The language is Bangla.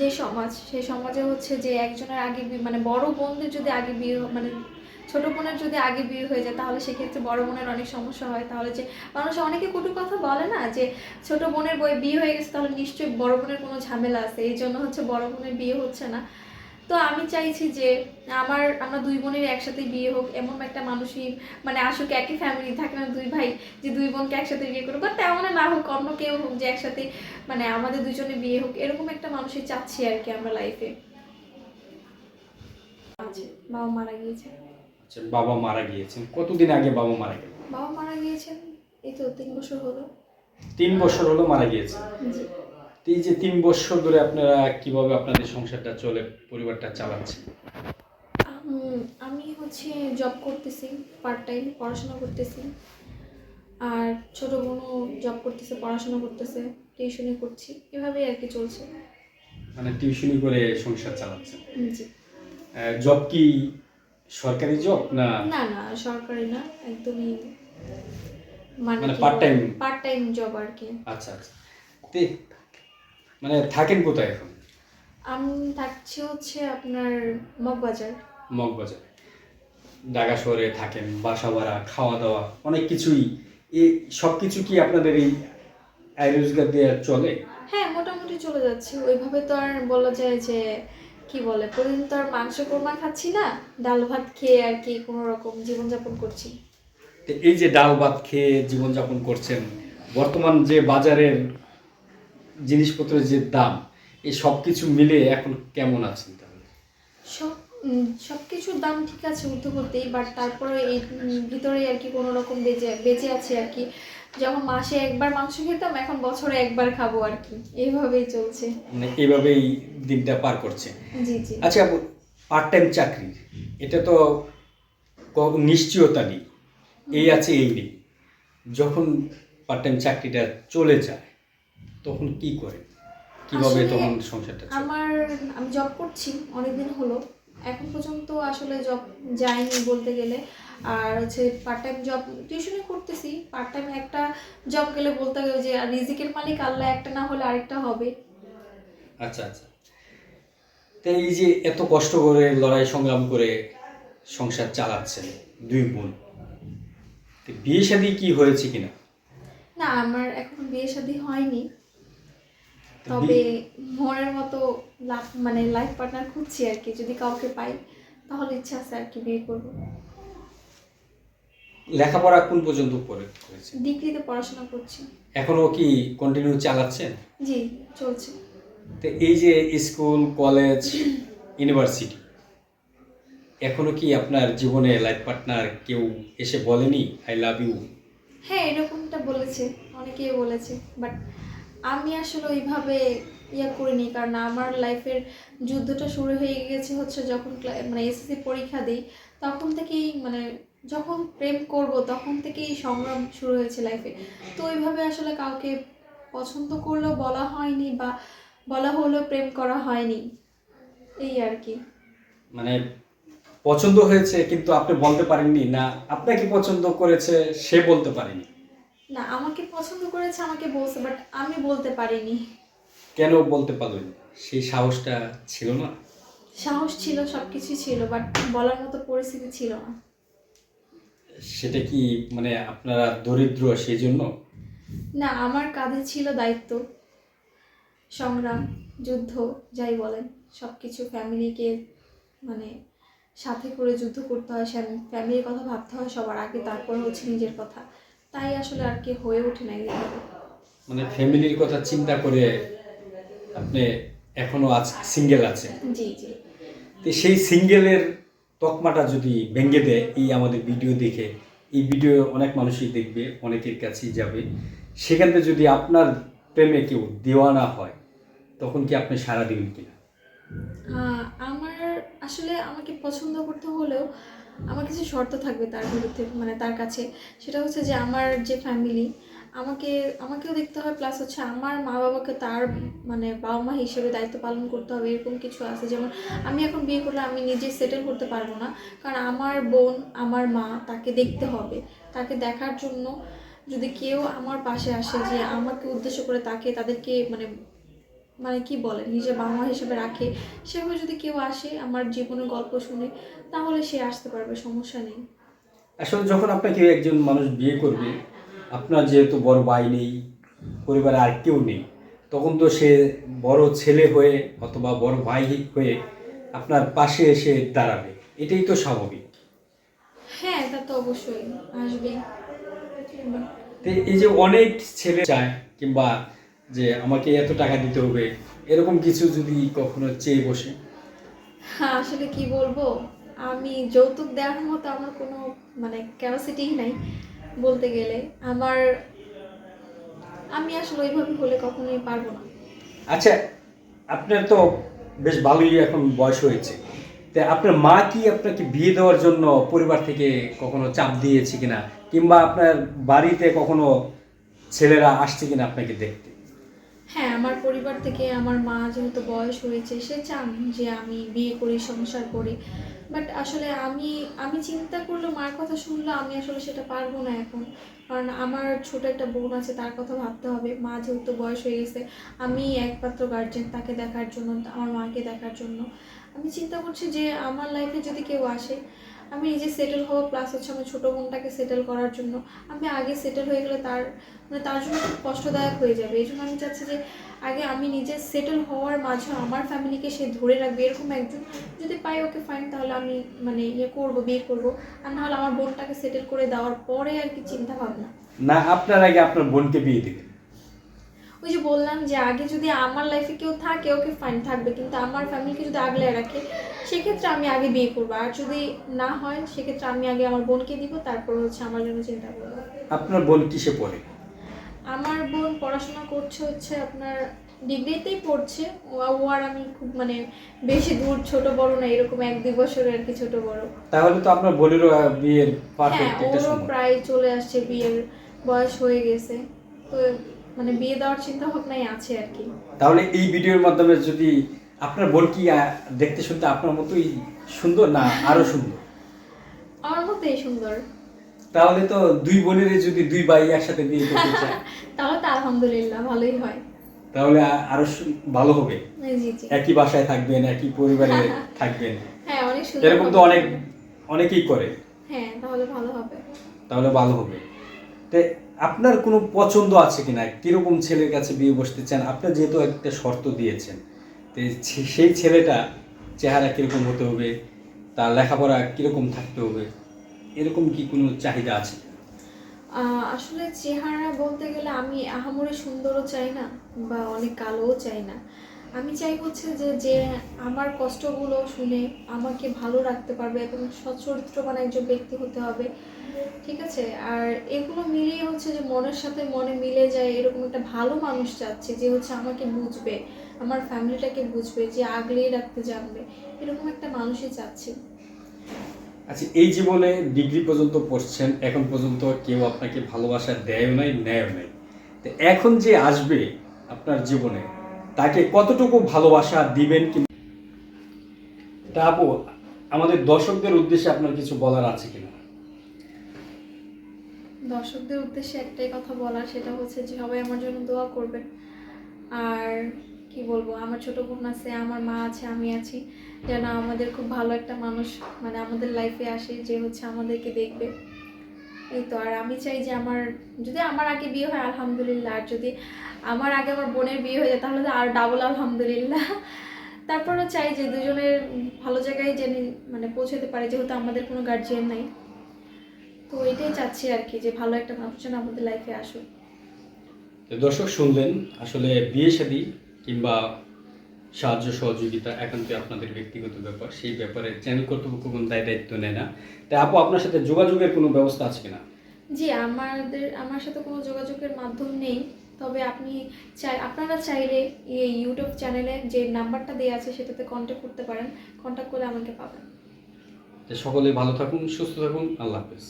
যে সমাজ, সেই সমাজে হচ্ছে যে একজনের আগে মানে বড় বোনদের যদি আগে বিয়ে মানে ছোট বোনের যদি আগে বিয়ে হয়ে যায়, তাহলে সেক্ষেত্রে বড় বোনের অনেক সমস্যা হয়। তাহলে যে মানুষ অনেকে কটু কথা বলে না যে ছোট বোনের বই বিয়ে হয়ে গেছে, তাহলে নিশ্চয়ই বড় বোনের কোনো ঝামেলা আছে। এই জন্য হচ্ছে বড় বোনের বিয়ে হচ্ছে না। তো আমি চাইছি যে আমার আমরা দুই বোনের একসাথে বিয়ে হোক এমন একটা মানুষই মানে আসুক একই ফ্যামিলি থাকে না দুই ভাই যে দুই বোনকে একসাথে বিয়ে করব বা তেমন না হোক অন্য কেউ হোক যে একসাথে মানে আমাদের দুজনে বিয়ে হোক এরকম একটা মানুষই চাচ্ছি আর কি আমরা লাইফে বাবা মারা গিয়েছে। আচ্ছা বাবা মারা গিয়েছেন কতদিন আগে বাবা মারা গেলেন বাবা মারা গিয়েছেন এই তো তিন বছর হলো। তিন বছর হলো মারা গিয়েছেন তো এই যে তিন বছর ধরে আপনারা কীভাবে আপনাদের সংসারটা চলে পরিবারটা চালাচ্ছেন? আমি হচ্ছে জব করতেছি পার্ট টাইম পড়াশোনা করতেছি। আর ছোট বোনও জব করতেছে পড়াশোনা করতেছে টিউশনি করছি এভাবেই আর কি চলছে। মানে টিউশনি করে সংসার চালাচ্ছেন? জি। জব কি সরকারি জব না না না সরকারি না একদমই মানে part time part time job আর কি। আচ্ছা আচ্ছা। মানে থাকেন কোথায় এখন? আমি থাকছি হচ্ছে আপনার মগবাজার। মগবাজার। ঢাকা শহরে থাকেন বাসা ভাড়া খাওয়া দাওয়া অনেক কিছুই। এই সব কিছু কি আপনাদের এই আয় রোজগার দিয়ে চলে? হ্যাঁ মোটামুটি চলে যাচ্ছে। ওইভাবে তো আর বলা যায় যে কি বলে প্রতিদিন তো আর মাংস কোরমা খাচ্ছি না ডাল ভাত খেয়ে আর কি কোনো রকম জীবনযাপন করছি। এই যে ডাল ভাত খেয়ে জীবনযাপন করছেন বর্তমান যে বাজারের জিনিসপত্রের যে দাম এই সব কিছু মিলে এখন কেমন আছেন তাহলে? সব সব কিছুর দাম ঠিক আছে ঊর্ধ্বগতি বাট তারপরে এই ভিতরে আর কি কোনো রকম বেঁচে বেঁচে আছে আর কি। যখন মাসে একবার মাংস খেতাম এখন বছরে একবার খাব আর কি। এইভাবেই চলছে। মানে এইভাবেই দিনটা পার করছে। জি জি। আচ্ছা পার্ট টাইম চাকরি এটা তো নিশ্চয়তা নেই। এই আছে এই নেই। যখন পার্ট টাইম চাকরিটা চলে যায় তখন কি করে? কীভাবে তখন সংসারটা আমার আমি জব করছি অনেকদিন হলো। এখন পর্যন্ত আসলে জব যায়নি বলতে গেলে। আর হচ্ছে পার্ট টাইম জব টিউশনি করতেছি। পার্ট টাইম একটা জব গেলে বলতে গেলে যে আর রিজিকের মালিক আল্লাহ একটা না হলে আরেকটা হবে। আচ্ছা আচ্ছা। তো এই যে এত কষ্ট করে লড়াই সংগ্রাম করে সংসার চালাচ্ছেন দুই বোন বিয়ে শাদী কি হয়েছে কিনা? না আমার এখন বিয়ে শাদী হয়নি। তবে মনের মতো লাভ মানে লাইফ পার্টনার খুঁজছি আর কি যদি কাউকে পাই তাহলে ইচ্ছা আছে আর কি বিয়ে করব। লেখাপড়া কোন পর্যন্ত করে ডিগ্রিতে পড়াশোনা করছি। এখনও কি কন্টিনিউ চালাচ্ছেন জি চলছে। তো এই যে স্কুল কলেজ ইউনিভার্সিটি এখনও কি আপনার জীবনে লাইফ পার্টনার কেউ এসে বলেনি আই লাভ ইউ হ্যাঁ এরকমটা বলেছে, অনেকেই বলেছে বাট আমি আসলে ওইভাবে ইয়ে করিনি, কারণ আমার লাইফের যুদ্ধটা শুরু হয়ে গেছে হচ্ছে যখন মানে এসএসসি পরীক্ষা দিই, তখন থেকেই মানে যখন প্রেম করব তখন থেকেই সংগ্রাম শুরু হয়েছে লাইফে তো ওইভাবে আসলে কাউকে পছন্দ করলেও বলা হয়নি বা বলা হলেও প্রেম করা হয়নি, এই আর কি। মানে পছন্দ হয়েছে কিন্তু আপনি বলতে পারেননি না, আপনাকে পছন্দ করেছে সে বলতে পারেনি। না আমাকে পছন্দ করেছে আমাকে বলছে বাট আমি বলতে পারিনি। কেন বলতে পারলেন সেই সাহসটা ছিল না? সাহস ছিল সব কিছুই ছিল বাট বলার মতো পরিস্থিতি ছিল না। সেটা কি মানে আপনারা দরিদ্র সেই জন্য? না আমার কাঁধে ছিল দায়িত্ব। সংগ্রাম যুদ্ধ যাই বলেন সব কিছু ফ্যামিলিকে মানে সাথে করে যুদ্ধ করতে হয় ফ্যামিলির কথা ভাবতে হয় সবার আগে তারপর হচ্ছে নিজের কথা। তাই আসলে আর কি হয়ে ওঠে না মানে ফ্যামিলির কথা চিন্তা করে আপনি এখনও আজ সিঙ্গেল আছে জি জি। তো সেই সিঙ্গেলের তকমাটা যদি ভেঙে দেয় এই আমাদের ভিডিও দেখে এই ভিডিও অনেক মানুষই দেখবে অনেকের কাছেই যাবে। সেখান থেকে যদি আপনার প্রেমে কেউ দেওয়ানা হয় তখন কি আপনি সারা দিবেন কিনা? আমার আসলে আমাকে পছন্দ করতে হলেও আমার কিছু শর্ত থাকবে তার বিরুদ্ধে মানে তার কাছে। সেটা হচ্ছে যে আমার যে ফ্যামিলি আমাকে, আমাকেও দেখতে হবে প্লাস হচ্ছে আমার মা বাবাকে তার মানে বাবা মা হিসেবে দায়িত্ব পালন করতে হবে, এরকম কিছু আছে। যেমন আমি এখন বিয়ে করলে আমি নিজে সেটেল করতে পারব না, কারণ আমার বোন, আমার মা তাকে দেখতে হবে। তাকে দেখার জন্য যদি কেউ আমার পাশে আসে যে আমাকে উদ্দেশ্য করে তাকে, তাদেরকে মানে মানে কি বলে নিজের বাবা হিসেবে রাখে। সেভাবে যদি কেউ আসে আমার জীবনের গল্প শুনে তাহলে সে আসতে পারবে সমস্যা নেই। আসলে যখন আপনাকে একজন মানুষ বিয়ে করবে আপনার যেহেতু বড় ভাই নেই পরিবারে আর কেউ নেই তখন তো সে বড় ছেলে হয়ে অথবা বড় ভাই হয়ে আপনার পাশে এসে দাঁড়াবে। এটাই তো স্বাভাবিক। হ্যাঁ তা তো অবশ্যই আসবে। এই যে অনেক ছেলে চায় কিংবা যে আমাকে এত টাকা দিতে হবে এরকম কিছু যদি কখনো চেয়ে বসে? হ্যাঁ আসলে কি বলব? আমি যৌতুক দেওয়ার মতো আমার কোনো মানে ক্যাপাসিটিই নাই বলতে গেলে। আমার আমি আসলে ওইভাবে হলে কখনোই পারব না। আচ্ছা আপনার তো বেশ ভালোই এখন বয়স হয়েছে। তা আপনার মা কি আপনাকে বিয়ে দেওয়ার জন্য পরিবার থেকে কখনো চাপ দিয়েছে কিনা? কিংবা আপনার বাড়িতে কখনো ছেলেরা আসছে কিনা আপনাকে দেখতে? পরিবার থেকে আমার মা যেহেতু বয়স হয়েছে, সে চান যে আমি বিয়ে করি, সংসার করি। বাট আসলে আমি আমি চিন্তা করলে মার কথা শুনলে আমি আসলে সেটা পারব না এখন। কারণ আমার ছোট একটা বোন আছে, তার কথা ভাবতে হবে। মা যেহেতু বয়স হয়ে গেছে, আমি একমাত্র গার্জেন তাকে দেখার জন্য, আমার মাকে দেখার জন্য। আমি চিন্তা করছি যে আমার লাইফে যদি কেউ আসে আমি নিজে সেটেল হওয়া প্লাস হচ্ছে আমার ছোটো বোনটাকে সেটেল করার জন্য। আমি আগে সেটেল হয়ে গেলে তার মানে তার জন্য খুব কষ্টদায়ক হয়ে যাবে। এই জন্য আমি চাচ্ছি যে আগে আমি নিজে সেটেল হওয়ার মাঝে আমার ফ্যামিলিকে সে ধরে রাখবে। এরকম একজন যদি পাই ওকে ফাইন তাহলে আমি মানে ইয়ে করব, বিয়ে করব। আর নাহলে আমার বোনটাকে সেটেল করে দেওয়ার পরে আর কি চিন্তা ভাবনা। না, আপনার আগে আপনার বোনকে বিয়ে দেবেন। ওই যে বললাম যে আগে যদি আমার লাইফে কেউ থাকে ওকে ফাইন থাকবে। কিন্তু আমার ফ্যামিলিকে যদি আগলে রাখে সেক্ষেত্রে আমি আগে বিয়ে করব। আর যদি না হয় সেক্ষেত্রে আমি আগে আমার বোনকে দিব তারপর হচ্ছে আমার জন্য চিন্তা করব। আপনার বোন কিসে পড়ে? আমার বোন পড়াশোনা করছে হচ্ছে আপনার ডিগ্রিতেই পড়ছে। ও আর আমি খুব মানে বেশি দূর ছোট বড় না এরকম এক দুই বছরের আর কি ছোট বড়। তাহলে তো আপনার বোনেরও বিয়ের হ্যাঁ পারফেক্ট একটা ওরও সময়। প্রায় চলে আসছে বিয়ের বয়স হয়ে গেছে। তো মানে বিয়ে দেওয়ার চিন্তা ভাবনাই আছে আর কি। তাহলে এই ভিডিওর মাধ্যমে যদি আপনার বোন কি দেখতে শুনতে আপনার মতোই সুন্দর না আরও সুন্দর? আমার মতোই সুন্দর। তাহলে তো দুই বোনের যদি দুই ভাই একসাথে বিয়ে করতে চায়। তাহলে তো আলহামদুলিল্লাহ ভালোই হয়। তাহলে আরও ভালো হবে। একই বাসায় থাকবেন একই পরিবারে থাকবেন। হ্যাঁ অনেক সুন্দর এরকম তো অনেক অনেকেই করে। হ্যাঁ তাহলে ভালো হবে। তাহলে ভালো হবে। তো আপনার কোনো পছন্দ আছে কি না কীরকম ছেলের কাছে বিয়ে বসতে চান? আপনার যেহেতু একটা শর্ত দিয়েছেন, তো সেই ছেলেটা চেহারা কীরকম হতে হবে? তার লেখাপড়া কীরকম থাকতে হবে? এরকম কি কোনো চাহিদা আছে? আসলে চেহারা বলতে গেলে আমি আহামরি সুন্দরও চাই না, বা অনেক কালোও চাই না। আমি চাই হচ্ছে যে যে আমার কষ্টগুলো শুনে আমাকে ভালো রাখতে পারবে এবং সচ্চরিত্রবান একজন ব্যক্তি হতে হবে, ঠিক আছে? আর এগুলো মিলিয়ে হচ্ছে যে মনের সাথে মনে মিলে যায়, এরকম একটা ভালো মানুষ চাচ্ছে যে হচ্ছে আমাকে বুঝবে, আমার ফ্যামিলিটাকে বুঝবে, যে আগলিয়ে রাখতে জানবে, এরকম একটা মানুষই চাচ্ছি। আচ্ছা এই জীবনে ডিগ্রি পর্যন্ত পড়ছেন, এখন পর্যন্ত কেউ আপনাকে ভালোবাসা দেয় নাই নেয় নাই। তো এখন যে আসবে আপনার জীবনে তাকে কতটুকু ভালোবাসা দিবেন কি তা আপু, আমাদের দর্শকদের উদ্দেশ্যে আপনার কিছু বলার আছে কিনা? দর্শকদের উদ্দেশ্যে একটাই কথা বলার, সেটা হচ্ছে যে সবাই আমার জন্য দোয়া করবেন। আর কি বলব, আমার ছোট বোন আছে, আমার মা আছে, আমি আছি। যেন আমাদের খুব ভালো একটা মানুষ মানে আমাদের লাইফে আসে, যে হচ্ছে আমাদেরকে দেখবে। এই তো, আর আমি চাই যে আমার, যদি আমার আগে বিয়ে হয়, আলহামদুলিল্লাহ, আর যদি আমার আগে আমার বোনের বিয়ে হয়ে যায়, তাহলে তো আর ডাবল আলহামদুলিল্লাহ। তারপরে চাই যে দুজনের ভালো জায়গায় যেন মানে পৌঁছাতে পারে, যেহেতু আমাদের কোনো গার্জিয়ান নাই। তো এটাই চাচ্ছি আর কি, যে ভালো একটা মানুষ যেন আমাদের লাইফে আসুক। দর্শক শুনলেন, আসলে বিয়ে শাদী কিংবা সাহায্য সহযোগিতা একান্তই আপনাদের ব্যক্তিগত ব্যাপার। সেই ব্যাপারে চ্যানেল কর্তৃপক্ষ কোনো দায় দায়িত্ব নেয় না। তাই আপু আপনার সাথে যোগাযোগের কোনো ব্যবস্থা আছে কিনা? জি আমাদের আমার সাথে কোনো যোগাযোগের মাধ্যম নেই। তবে আপনি চাই আপনারা চাইলে এই ইউটিউব চ্যানেলে যে নাম্বারটা দেওয়া আছে সেটাতে কন্ট্যাক্ট করতে পারেন। কন্ট্যাক্ট করে আমাকে পাবেন। তো সকলে ভালো থাকুন সুস্থ থাকুন। আল্লাহ হাফেজ।